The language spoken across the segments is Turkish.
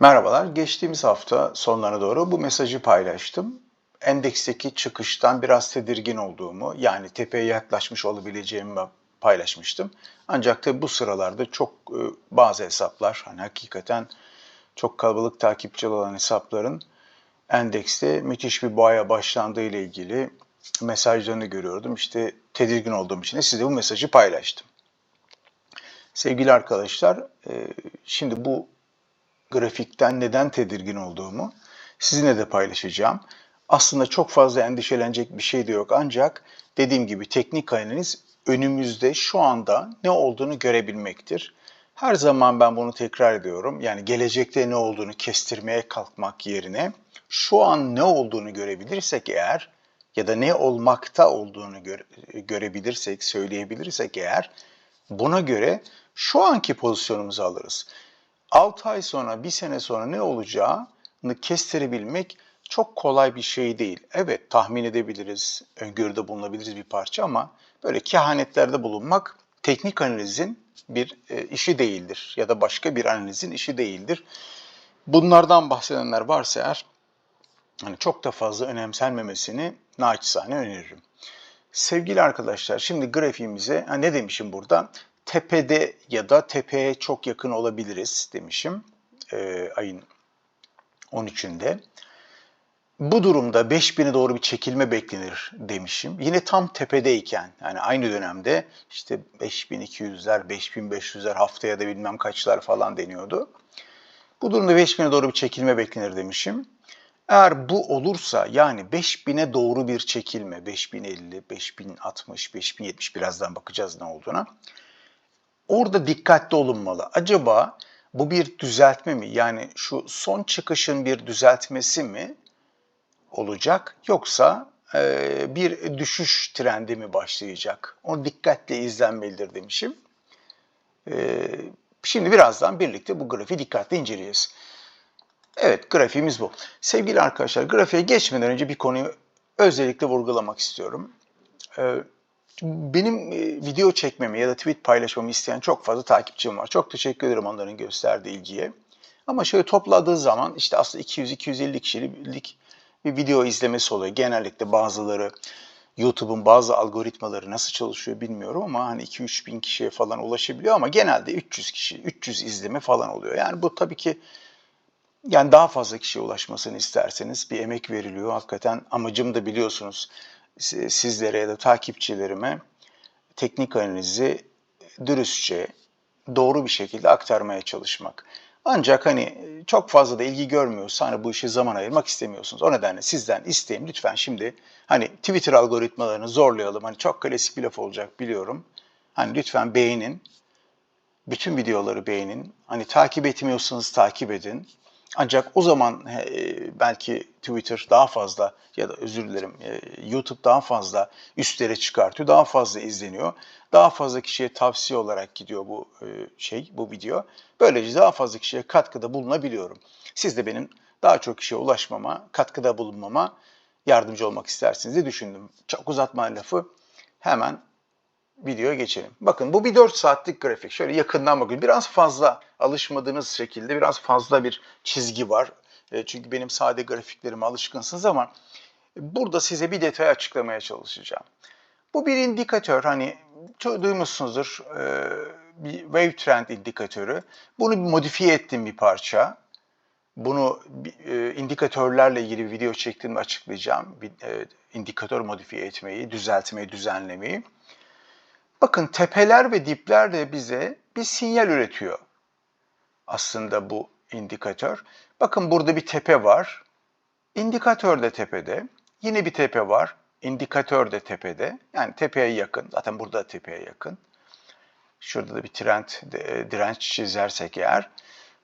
Merhabalar. Geçtiğimiz hafta sonlarına doğru bu mesajı paylaştım. Endeksteki çıkıştan biraz tedirgin olduğumu, yani tepeye yaklaşmış olabileceğimi paylaşmıştım. Ancak tabii bu sıralarda çok e, bazı hesaplar, hani hakikaten çok kalabalık takipçi olan hesapların endekste müthiş bir boğaya başlandığı ile ilgili mesajlarını görüyordum. İşte tedirgin olduğum için de size bu mesajı paylaştım. Sevgili arkadaşlar, e, şimdi bu grafikten neden tedirgin olduğumu sizinle de paylaşacağım. Aslında çok fazla endişelenecek bir şey de yok ancak dediğim gibi teknik analiz önümüzde şu anda ne olduğunu görebilmektir. Her zaman ben bunu tekrar ediyorum. Yani gelecekte ne olduğunu kestirmeye kalkmak yerine şu an ne olduğunu görebilirsek eğer ya da ne olmakta olduğunu göre, görebilirsek, söyleyebilirsek eğer buna göre şu anki pozisyonumuzu alırız. 6 ay sonra, 1 sene sonra ne olacağını kestirebilmek çok kolay bir şey değil. Evet tahmin edebiliriz, öngörüde bulunabiliriz bir parça ama böyle kehanetlerde bulunmak teknik analizin bir e, işi değildir ya da başka bir analizin işi değildir. Bunlardan bahsedenler varsa eğer hani çok da fazla önemsenmemesini naçizane öneririm. Sevgili arkadaşlar şimdi grafiğimize ha ne demişim burada? Tepede ya da tepeye çok yakın olabiliriz demişim e, ayın 13'ünde. Bu durumda 5000'e doğru bir çekilme beklenir demişim. Yine tam tepedeyken yani aynı dönemde işte 5200'ler, 5500'ler haftaya da bilmem kaçlar falan deniyordu. Bu durumda 5000'e doğru bir çekilme beklenir demişim. Eğer bu olursa yani 5000'e doğru bir çekilme, 5050, 5060, 5070 birazdan bakacağız ne olduğuna. Orada dikkatli olunmalı. Acaba bu bir düzeltme mi? Yani şu son çıkışın bir düzeltmesi mi olacak yoksa e, bir düşüş trendi mi başlayacak? Onu dikkatle izlenmelidir demişim. E, şimdi birazdan birlikte bu grafiği dikkatle inceleyeceğiz. Evet grafiğimiz bu. Sevgili arkadaşlar grafiğe geçmeden önce bir konuyu özellikle vurgulamak istiyorum. Ee, benim e, video çekmemi ya da tweet paylaşmamı isteyen çok fazla takipçim var. Çok teşekkür ederim onların gösterdiği ilgiye. Ama şöyle topladığı zaman işte aslında 200-250 kişilik bir video izlemesi oluyor. Genellikle bazıları YouTube'un bazı algoritmaları nasıl çalışıyor bilmiyorum ama hani 2-3 bin kişiye falan ulaşabiliyor ama genelde 300 kişi, 300 izleme falan oluyor. Yani bu tabii ki yani daha fazla kişiye ulaşmasını isterseniz bir emek veriliyor. Hakikaten amacım da biliyorsunuz sizlere ya da takipçilerime teknik analizi dürüstçe, doğru bir şekilde aktarmaya çalışmak. Ancak hani çok fazla da ilgi görmüyorsa hani bu işe zaman ayırmak istemiyorsunuz. O nedenle sizden isteğim lütfen şimdi hani Twitter algoritmalarını zorlayalım. Hani çok klasik bir laf olacak biliyorum. Hani lütfen beğenin. Bütün videoları beğenin. Hani takip etmiyorsanız takip edin. Ancak o zaman e, belki Twitter daha fazla ya da özür dilerim e, YouTube daha fazla üstlere çıkartıyor, daha fazla izleniyor. Daha fazla kişiye tavsiye olarak gidiyor bu e, şey, bu video. Böylece daha fazla kişiye katkıda bulunabiliyorum. Siz de benim daha çok kişiye ulaşmama, katkıda bulunmama yardımcı olmak istersiniz diye düşündüm. Çok uzatma lafı hemen videoya geçelim. Bakın bu bir 4 saatlik grafik. Şöyle yakından bakın. Biraz fazla alışmadığınız şekilde biraz fazla bir çizgi var. E, çünkü benim sade grafiklerime alışkınsınız ama burada size bir detay açıklamaya çalışacağım. Bu bir indikatör. Hani duymuşsunuzdur. E, bir wave trend indikatörü. Bunu modifiye ettiğim bir parça. Bunu e, indikatörlerle ilgili bir video çektiğimde açıklayacağım. Bir, indikatör modifiye etmeyi, düzeltmeyi, düzenlemeyi. Bakın tepeler ve dipler de bize bir sinyal üretiyor. Aslında bu indikatör. Bakın burada bir tepe var. İndikatör de tepede. Yine bir tepe var. İndikatör de tepede. Yani tepeye yakın. Zaten burada da tepeye yakın. Şurada da bir trend, direnç çizersek eğer.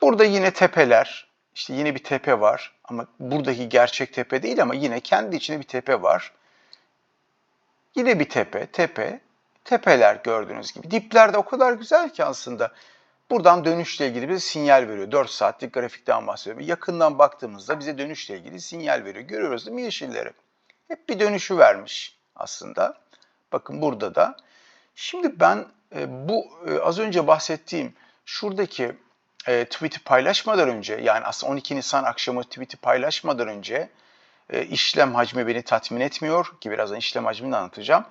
Burada yine tepeler. İşte yine bir tepe var. Ama buradaki gerçek tepe değil ama yine kendi içinde bir tepe var. Yine bir tepe, tepe, tepeler gördüğünüz gibi. Dipler de o kadar güzel ki aslında. Buradan dönüşle ilgili bir sinyal veriyor. 4 saatlik grafikten bahsediyorum. Yakından baktığımızda bize dönüşle ilgili sinyal veriyor. Görüyoruz değil mi yeşilleri? Hep bir dönüşü vermiş aslında. Bakın burada da. Şimdi ben e, bu e, az önce bahsettiğim şuradaki e, tweet'i paylaşmadan önce yani aslında 12 Nisan akşamı tweet'i paylaşmadan önce e, işlem hacmi beni tatmin etmiyor ki birazdan işlem hacmini anlatacağım.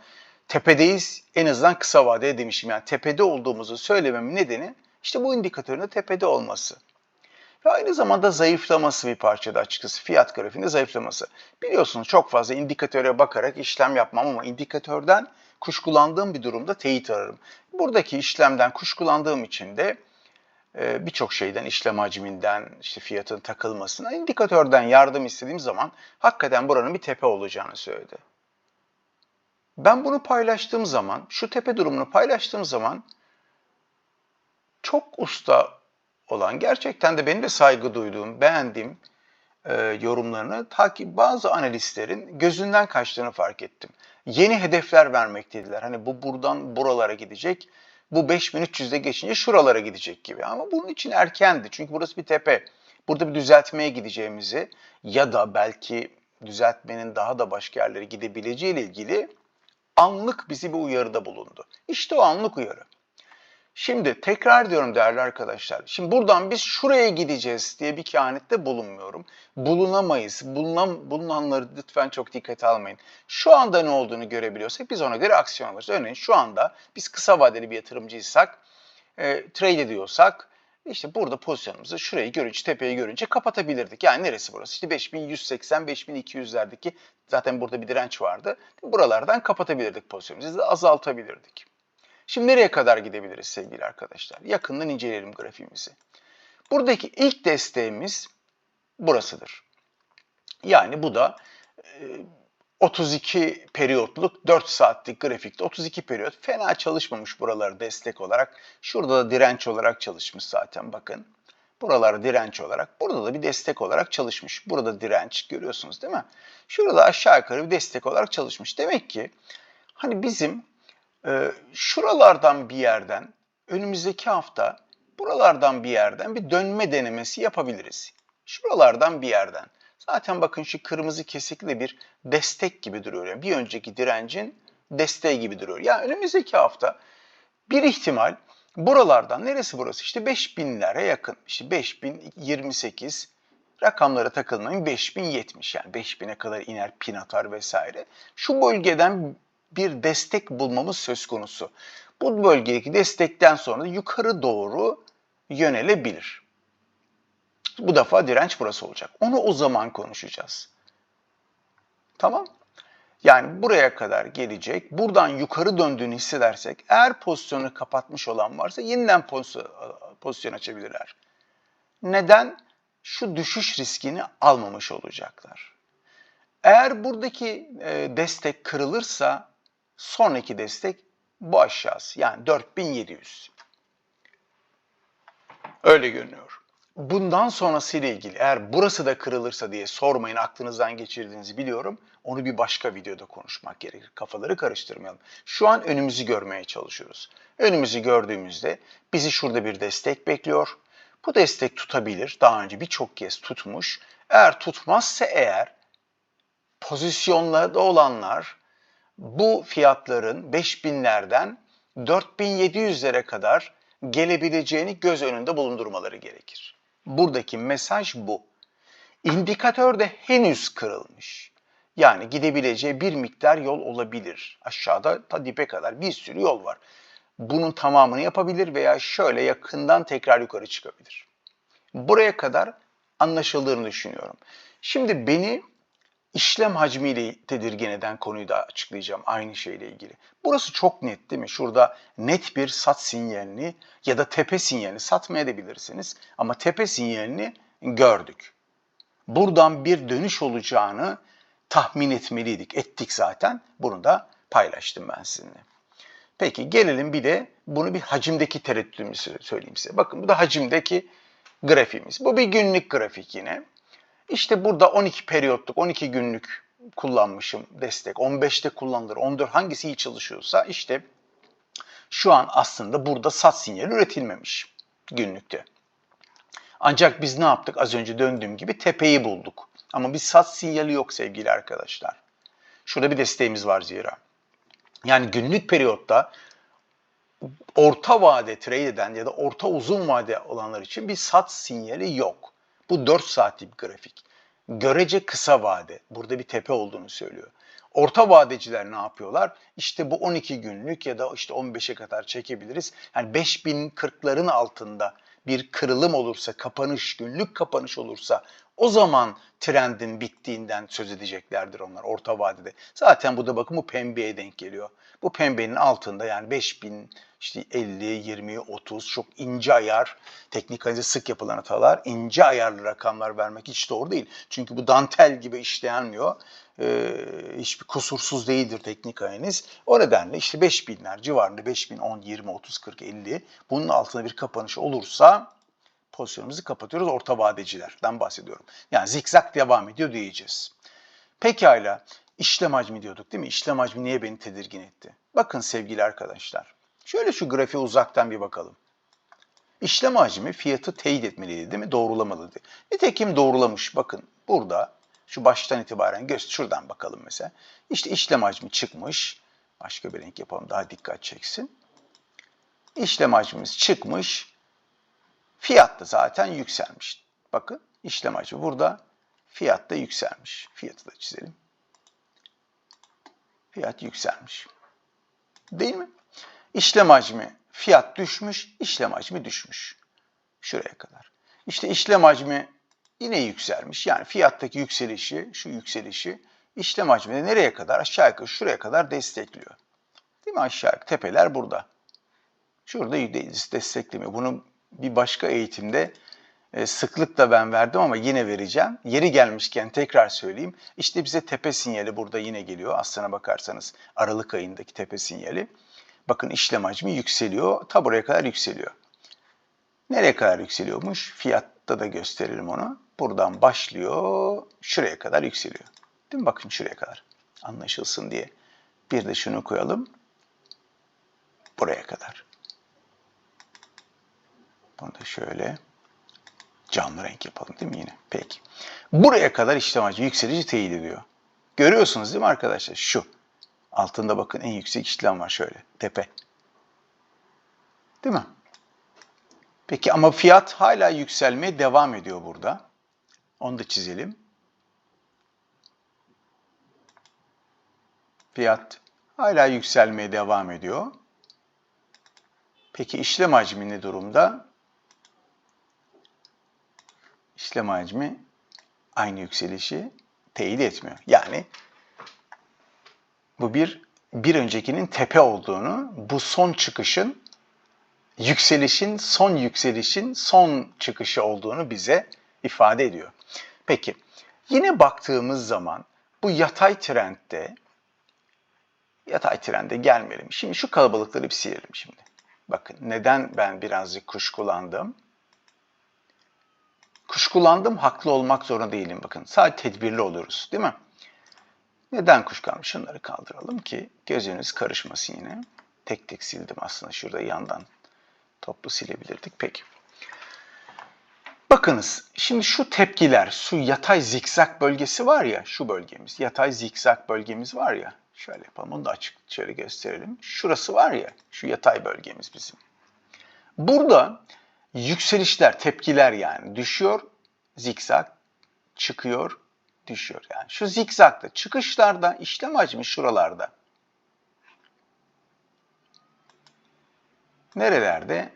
Tepedeyiz en azından kısa vadede demişim. Yani tepede olduğumuzu söylememin nedeni işte bu indikatörün de tepede olması. Ve aynı zamanda zayıflaması bir parçada açıkçası. Fiyat grafiğinde zayıflaması. Biliyorsunuz çok fazla indikatöre bakarak işlem yapmam ama indikatörden kuşkulandığım bir durumda teyit ararım. Buradaki işlemden kuşkulandığım için de e, birçok şeyden, işlem hacminden, işte fiyatın takılmasına, indikatörden yardım istediğim zaman hakikaten buranın bir tepe olacağını söyledi. Ben bunu paylaştığım zaman, şu tepe durumunu paylaştığım zaman çok usta olan, gerçekten de benim de saygı duyduğum, beğendiğim e, yorumlarını takip bazı analistlerin gözünden kaçtığını fark ettim. Yeni hedefler vermekteydiler. Hani bu buradan buralara gidecek, bu 5300'de geçince şuralara gidecek gibi. Ama bunun için erkendi. Çünkü burası bir tepe. Burada bir düzeltmeye gideceğimizi ya da belki düzeltmenin daha da başka yerlere gidebileceği ile ilgili anlık bizi bir uyarıda bulundu. İşte o anlık uyarı. Şimdi tekrar diyorum değerli arkadaşlar. Şimdi buradan biz şuraya gideceğiz diye bir kehanette bulunmuyorum. Bulunamayız. Bulunan, bulunanları lütfen çok dikkate almayın. Şu anda ne olduğunu görebiliyorsak biz ona göre aksiyon alırız. Örneğin şu anda biz kısa vadeli bir yatırımcıysak, e, trade ediyorsak işte burada pozisyonumuzu şurayı görünce, tepeyi görünce kapatabilirdik. Yani neresi burası? İşte 5180, 5200'lerdeki zaten burada bir direnç vardı. Buralardan kapatabilirdik pozisyonumuzu, azaltabilirdik. Şimdi nereye kadar gidebiliriz sevgili arkadaşlar? Yakından inceleyelim grafiğimizi. Buradaki ilk desteğimiz burasıdır. Yani bu da 32 periyotluk 4 saatlik grafikte 32 periyot fena çalışmamış buraları destek olarak. Şurada da direnç olarak çalışmış zaten bakın. Buralar direnç olarak, burada da bir destek olarak çalışmış. Burada direnç görüyorsunuz değil mi? Şurada aşağı yukarı bir destek olarak çalışmış. Demek ki hani bizim e, şuralardan bir yerden önümüzdeki hafta buralardan bir yerden bir dönme denemesi yapabiliriz. Şuralardan bir yerden. Zaten bakın şu kırmızı kesikli bir destek gibi duruyor. Yani bir önceki direncin desteği gibi duruyor. Yani önümüzdeki hafta bir ihtimal buralardan neresi burası? İşte 5000'lere yakın. İşte 5028 rakamlara takılmayın 5070 yani 5000'e kadar iner pin atar vesaire. Şu bölgeden bir destek bulmamız söz konusu. Bu bölgedeki destekten sonra yukarı doğru yönelebilir. Bu defa direnç burası olacak. Onu o zaman konuşacağız. Tamam? Yani buraya kadar gelecek. Buradan yukarı döndüğünü hissedersek eğer pozisyonu kapatmış olan varsa yeniden pozisyon açabilirler. Neden? Şu düşüş riskini almamış olacaklar. Eğer buradaki e, destek kırılırsa sonraki destek bu aşağısı yani 4700. Öyle görünüyor bundan sonrası ile ilgili eğer burası da kırılırsa diye sormayın aklınızdan geçirdiğinizi biliyorum. Onu bir başka videoda konuşmak gerekir. Kafaları karıştırmayalım. Şu an önümüzü görmeye çalışıyoruz. Önümüzü gördüğümüzde bizi şurada bir destek bekliyor. Bu destek tutabilir. Daha önce birçok kez tutmuş. Eğer tutmazsa eğer pozisyonlarda olanlar bu fiyatların 5000'lerden 4700'lere kadar gelebileceğini göz önünde bulundurmaları gerekir. Buradaki mesaj bu. İndikatör de henüz kırılmış. Yani gidebileceği bir miktar yol olabilir. Aşağıda ta dibe kadar bir sürü yol var. Bunun tamamını yapabilir veya şöyle yakından tekrar yukarı çıkabilir. Buraya kadar anlaşıldığını düşünüyorum. Şimdi beni işlem hacmiyle tedirgin eden konuyu da açıklayacağım aynı şeyle ilgili. Burası çok net değil mi? Şurada net bir sat sinyalini ya da tepe sinyalini satmayabilirsiniz ama tepe sinyalini gördük. Buradan bir dönüş olacağını tahmin etmeliydik. Ettik zaten. Bunu da paylaştım ben sizinle. Peki gelelim bir de bunu bir hacimdeki tereddütümüzü söyleyeyim size. Bakın bu da hacimdeki grafiğimiz. Bu bir günlük grafik yine. İşte burada 12 periyotluk, 12 günlük kullanmışım destek. 15'te kullanılır, 14 hangisi iyi çalışıyorsa işte şu an aslında burada sat sinyali üretilmemiş günlükte. Ancak biz ne yaptık? Az önce döndüğüm gibi tepeyi bulduk. Ama bir sat sinyali yok sevgili arkadaşlar. Şurada bir desteğimiz var zira. Yani günlük periyotta orta vade trade eden ya da orta uzun vade olanlar için bir sat sinyali yok. Bu 4 saatlik grafik. Görece kısa vade. Burada bir tepe olduğunu söylüyor. Orta vadeciler ne yapıyorlar? İşte bu 12 günlük ya da işte 15'e kadar çekebiliriz. Yani 5040'ların altında bir kırılım olursa, kapanış, günlük kapanış olursa o zaman trendin bittiğinden söz edeceklerdir onlar orta vadede. Zaten bu da bakın bu pembeye denk geliyor. Bu pembenin altında yani 5000 işte 50, 20, 30 çok ince ayar, teknik analize sık yapılan hatalar, ince ayarlı rakamlar vermek hiç doğru değil. Çünkü bu dantel gibi işlenmiyor. Ee, hiçbir kusursuz değildir teknik analiz. O nedenle işte 5000'ler civarında 5000, 10, 20, 30, 40, 50 bunun altında bir kapanış olursa pozisyonumuzu kapatıyoruz. Orta vadecilerden bahsediyorum. Yani zikzak devam ediyor diyeceğiz. Pekala işlem hacmi diyorduk değil mi? İşlem hacmi niye beni tedirgin etti? Bakın sevgili arkadaşlar. Şöyle şu grafiğe uzaktan bir bakalım. İşlem hacmi fiyatı teyit etmeliydi değil mi? Doğrulamalıydı. Nitekim doğrulamış. Bakın burada şu baştan itibaren göz şuradan bakalım mesela. İşte işlem hacmi çıkmış. Başka bir renk yapalım daha dikkat çeksin. İşlem hacmimiz çıkmış. Fiyat da zaten yükselmiş. Bakın işlem hacmi burada. Fiyat da yükselmiş. Fiyatı da çizelim. Fiyat yükselmiş. Değil mi? İşlem hacmi fiyat düşmüş, işlem hacmi düşmüş. Şuraya kadar. İşte işlem hacmi yine yükselmiş. Yani fiyattaki yükselişi, şu yükselişi işlem hacmi nereye kadar? Aşağı yukarı şuraya kadar destekliyor. Değil mi aşağı yukarı? Tepeler burada. Şurada desteklemiyor. Bunu bir başka eğitimde e, sıklıkla ben verdim ama yine vereceğim. Yeri gelmişken tekrar söyleyeyim. İşte bize tepe sinyali burada yine geliyor. Aslına bakarsanız Aralık ayındaki tepe sinyali. Bakın işlem hacmi yükseliyor. Ta buraya kadar yükseliyor. Nereye kadar yükseliyormuş? Fiyatta da gösterelim onu. Buradan başlıyor. Şuraya kadar yükseliyor. Değil mi? Bakın şuraya kadar. Anlaşılsın diye. Bir de şunu koyalım. Buraya kadar. Bunu da şöyle canlı renk yapalım değil mi yine? Peki. Buraya kadar işlem hacmi yükselici teyit ediyor. Görüyorsunuz değil mi arkadaşlar? Şu. Altında bakın en yüksek işlem var şöyle. Tepe. Değil mi? Peki ama fiyat hala yükselmeye devam ediyor burada. Onu da çizelim. Fiyat hala yükselmeye devam ediyor. Peki işlem hacmi ne durumda? İşlem hacmi aynı yükselişi teyit etmiyor. Yani bu bir bir öncekinin tepe olduğunu, bu son çıkışın yükselişin, son yükselişin son çıkışı olduğunu bize ifade ediyor. Peki, yine baktığımız zaman bu yatay trendde, yatay trende gelmeyelim. Şimdi şu kalabalıkları bir silelim şimdi. Bakın neden ben birazcık kuşkulandım? Kuşkulandım, haklı olmak zorunda değilim bakın. Sadece tedbirli oluruz değil mi? Neden kuşkulanmış? Şunları kaldıralım ki gözünüz karışmasın yine. Tek tek sildim aslında şurada yandan toplu silebilirdik. Peki. Bakınız şimdi şu tepkiler, şu yatay zikzak bölgesi var ya, şu bölgemiz, yatay zikzak bölgemiz var ya, şöyle yapalım onu da açık şöyle gösterelim. Şurası var ya, şu yatay bölgemiz bizim. Burada yükselişler, tepkiler yani düşüyor, zikzak, çıkıyor, düşüyor. Yani şu zikzakta, çıkışlarda, işlem hacmi şuralarda. Nerelerde?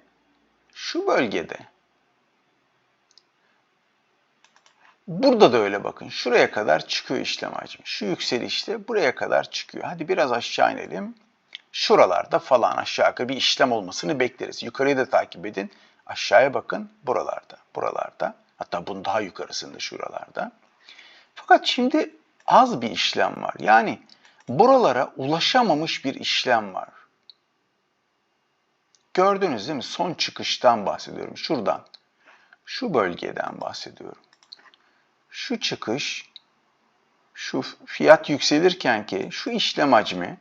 Şu bölgede. Burada da öyle bakın. Şuraya kadar çıkıyor işlem hacmi. Şu yükselişte buraya kadar çıkıyor. Hadi biraz aşağı inelim. Şuralarda falan aşağı bir işlem olmasını bekleriz. Yukarıyı da takip edin. Aşağıya bakın. Buralarda. Buralarda. Hatta bunun daha yukarısında şuralarda. Fakat şimdi az bir işlem var. Yani buralara ulaşamamış bir işlem var. Gördünüz değil mi? Son çıkıştan bahsediyorum. Şuradan. Şu bölgeden bahsediyorum. Şu çıkış, şu fiyat yükselirken ki şu işlem hacmi,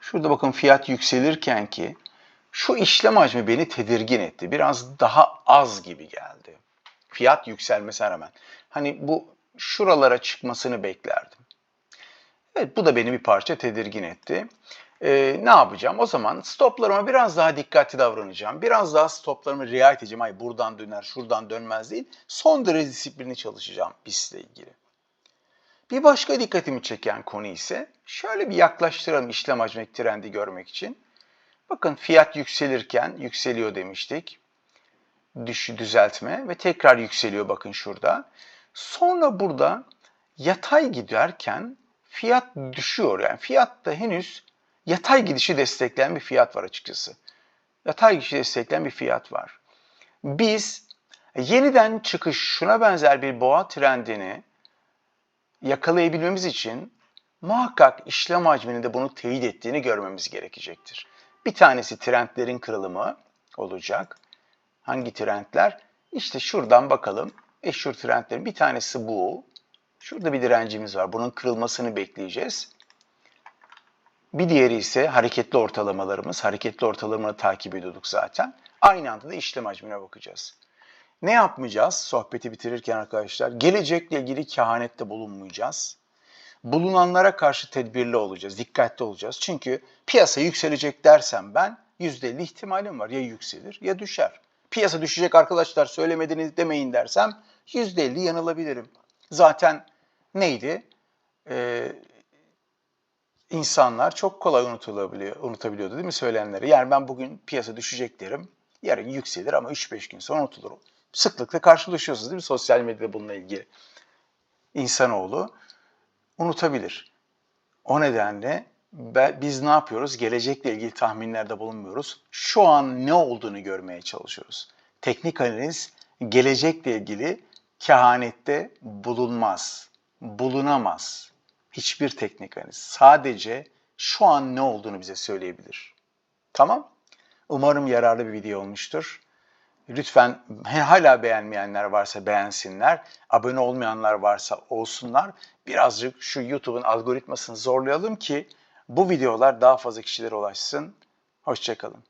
şurada bakın fiyat yükselirken ki şu işlem hacmi beni tedirgin etti. Biraz daha az gibi geldi. Fiyat yükselmesine rağmen. Hani bu şuralara çıkmasını beklerdim. Evet bu da beni bir parça tedirgin etti. Ee, ne yapacağım? O zaman stoplarıma biraz daha dikkatli davranacağım. Biraz daha stoplarımı riayet edeceğim. Ay buradan döner, şuradan dönmez değil. Son derece disiplinli çalışacağım pistle ilgili. Bir başka dikkatimi çeken konu ise şöyle bir yaklaştıralım işlem hacmindeki trendi görmek için. Bakın fiyat yükselirken yükseliyor demiştik. Düşü düzeltme ve tekrar yükseliyor bakın şurada. Sonra burada yatay giderken fiyat düşüyor. Yani fiyatta henüz yatay gidişi destekleyen bir fiyat var açıkçası. Yatay gidişi destekleyen bir fiyat var. Biz yeniden çıkış şuna benzer bir boğa trendini yakalayabilmemiz için muhakkak işlem hacminin de bunu teyit ettiğini görmemiz gerekecektir. Bir tanesi trendlerin kırılımı olacak. Hangi trendler? İşte şuradan bakalım. Eşhur trendlerin bir tanesi bu. Şurada bir direncimiz var. Bunun kırılmasını bekleyeceğiz. Bir diğeri ise hareketli ortalamalarımız. Hareketli ortalamaları takip ediyorduk zaten. Aynı anda da işlem hacmine bakacağız. Ne yapmayacağız sohbeti bitirirken arkadaşlar? Gelecekle ilgili kehanette bulunmayacağız. Bulunanlara karşı tedbirli olacağız, dikkatli olacağız. Çünkü piyasa yükselecek dersem ben %50 ihtimalim var. Ya yükselir ya düşer. Piyasa düşecek arkadaşlar söylemediniz demeyin dersem %50 yanılabilirim. Zaten neydi? Ee, insanlar çok kolay unutulabiliyor, unutabiliyordu değil mi söylenenleri? Yani ben bugün piyasa düşecek derim, yarın yükselir ama 3-5 gün sonra unutulur. Sıklıkla karşılaşıyorsunuz değil mi sosyal medyada bununla ilgili? İnsanoğlu unutabilir. O nedenle biz ne yapıyoruz? Gelecekle ilgili tahminlerde bulunmuyoruz. Şu an ne olduğunu görmeye çalışıyoruz. Teknik analiz gelecekle ilgili kehanette bulunmaz, bulunamaz. Hiçbir teknik analiz. Sadece şu an ne olduğunu bize söyleyebilir. Tamam? Umarım yararlı bir video olmuştur. Lütfen hala beğenmeyenler varsa beğensinler. Abone olmayanlar varsa olsunlar. Birazcık şu YouTube'un algoritmasını zorlayalım ki bu videolar daha fazla kişilere ulaşsın. Hoşçakalın.